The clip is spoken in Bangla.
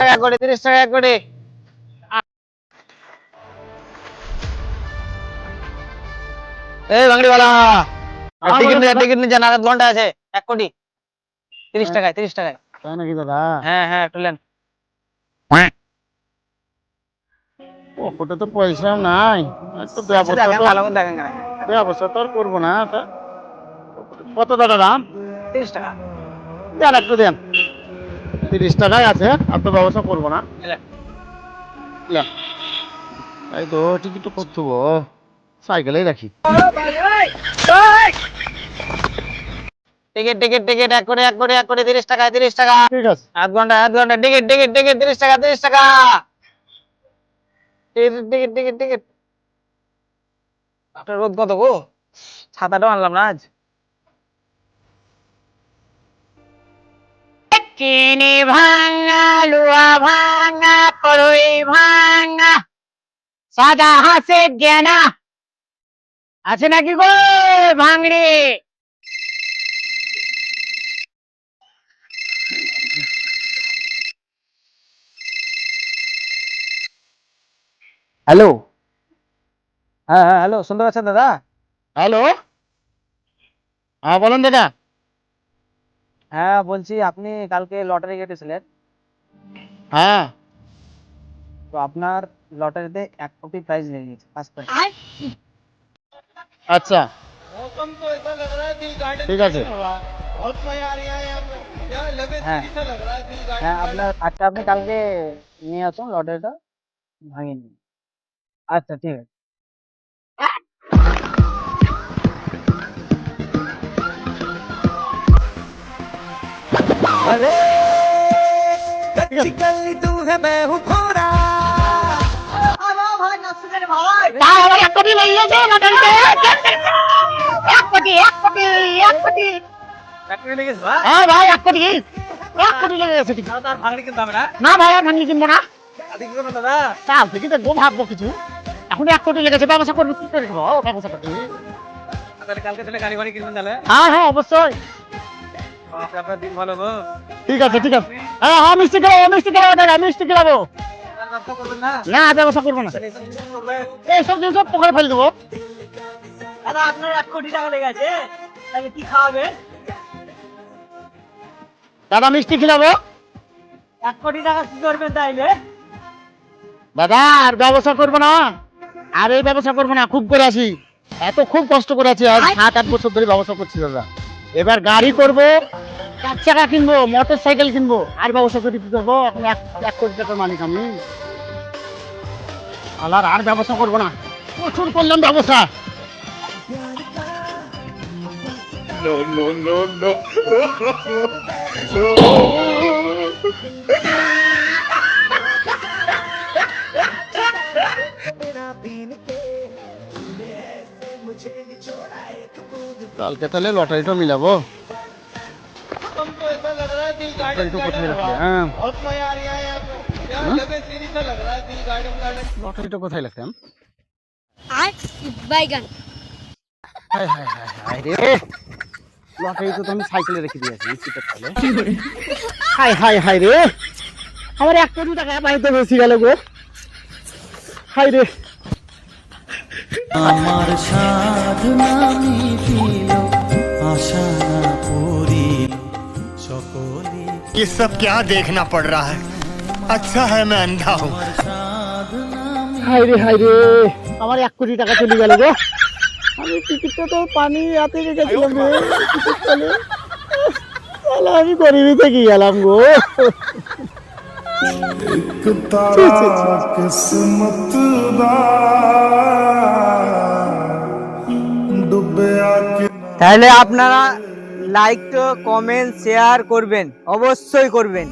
টাকা করে তিরিশ টাকা করে। এই বাংড়িওয়ালা হ্যাঁ, টিকিট নিয়ে টিকিট নিয়ে যান আধ আছে। এক কোটি। তিরিশ টাকায় তিরিশ টাকায়। তাই নাকি দাদা? হ্যাঁ হ্যাঁ একটু নেন। পকেটে তো পয়সা নাই। তো। ব্যবস্থা তো আর করব না তা কত দাদা দাম? তিরিশ টাকা। দেন একটু দেন। তিরিশ টাকায় আছে আর তো ব্যবস্থা করব না। তাই তো টিকিট তো করতে সাইকেলেই রাখি। টিকিট টিকিট টিকিট এক করে এক করে এক করে তিরিশ টাকা তিরিশ টাকা। ঠিক আছে। আধ ঘণ্টা আধ ঘণ্টা টিকিট টিকিট টিকিট তিরিশ টাকা তিরিশ টাকা। Ticket ticket ticket ticket. আপনার রোদ কত গো? ছাতাটাও আনলাম না আজ। চিনি ভাঙা লুয়া ভাঙা পড়ুই ভাঙা সাদা হাসে জ্ঞানা আছে নাকি গো ভাঙড়ি? হ্যালো? হ্যাঁ হ্যাঁ হ্যালো শুনতে পাচ্ছেন দাদা? হ্যালো? হ্যাঁ বলেন দাদা। হ্যাঁ বলছি আপনি কালকে লটারি কেটেছিলেন? হ্যাঁ। তো আপনার লটারিতে এক কোটি প্রাইজ লেগে গেছে পাঁচ পয়েন্ট আচ্ছা। ঠিক আছে। হ্যাঁ। হ্যাঁ আপনার আচ্ছা আপনি কালকে নিয়ে আসুন লটারিটা ভাঙিয়ে নিন। আচ্ছা ঠিক আছে। হ্যাঁ ভাই এক কোটি। এক কোটি লেগে গেছে টিকিট। না। ভাই আর ভাঙি কিনবো না। কাল থেকে দেখব ভাববো কিছু। এখন এক কোটি লেগেছে ব্যবসা করব কি করে? ব্যবসা করব। কালকে তাহলে গাড়ি বাড়ি কিনবেন তাহলে? হ্যাঁ হ্যাঁ অবশ্যই। ঠিক আছে ঠিক আছে। হ্যাঁ হ্যাঁ মিষ্টি খেলাবো মিষ্টি খেলাবো দাদা মিষ্টি খেলাবো। না না ব্যবসা করব না। এইসব জিনিস সব পকেটে ফেলে দেবো। দাদা আপনার এক কোটি টাকা লেগে আছে। তাহলে কি খাওয়াবেন দাদা মিষ্টি খেলাবো। এক কোটি টাকা কি করবেন তাইলে? দাদা আর ব্যবসা করব না। আর এই ব্যবসা করব না খুব করে আছি। এত খুব কষ্ট করে আছি আজ সাত আট বছর ধরে ব্যবসা করছি দাদা। এবার গাড়ি করব চার চাকা কিনবো মোটর সাইকেল কিনবো। আর ব্যবসা করে কি করব? এখন এক এক কোটি টাকার মালিক আমি। আলার আর ব্যবসা করব না। প্রচুর করলাম ব্যবসা কালকে তাহলে লটারিটা মিলাবো। লটারিটা কোথায় কোথায় রাখলাম বাইগান হায় হায় হায় হায় রে লটারি তো আমি সাইকেলে রেখে দিয়েছি সিটের তলে হায় হায় হায় রে আমার এক কোটি টাকা বাড়িতে বেশি গেল গো হায় রে আমার সাধনা মিটিল আশা ये सब क्या देखना पड़ रहा है अच्छा है मैं अंधा हूँ হাই রে হাই রে আমার এক কোটি টাকা চলে গেল গো আমি টিকিটটা তো পানি হাতে রেখে গেছিলাম রে টিকিট চলে তাহলে আমি গরিবই থেকে গেলাম গো किस्मत তাহলে আপনারা লাইক কমেন্ট শেয়ার করবেন। অবশ্যই করবেন।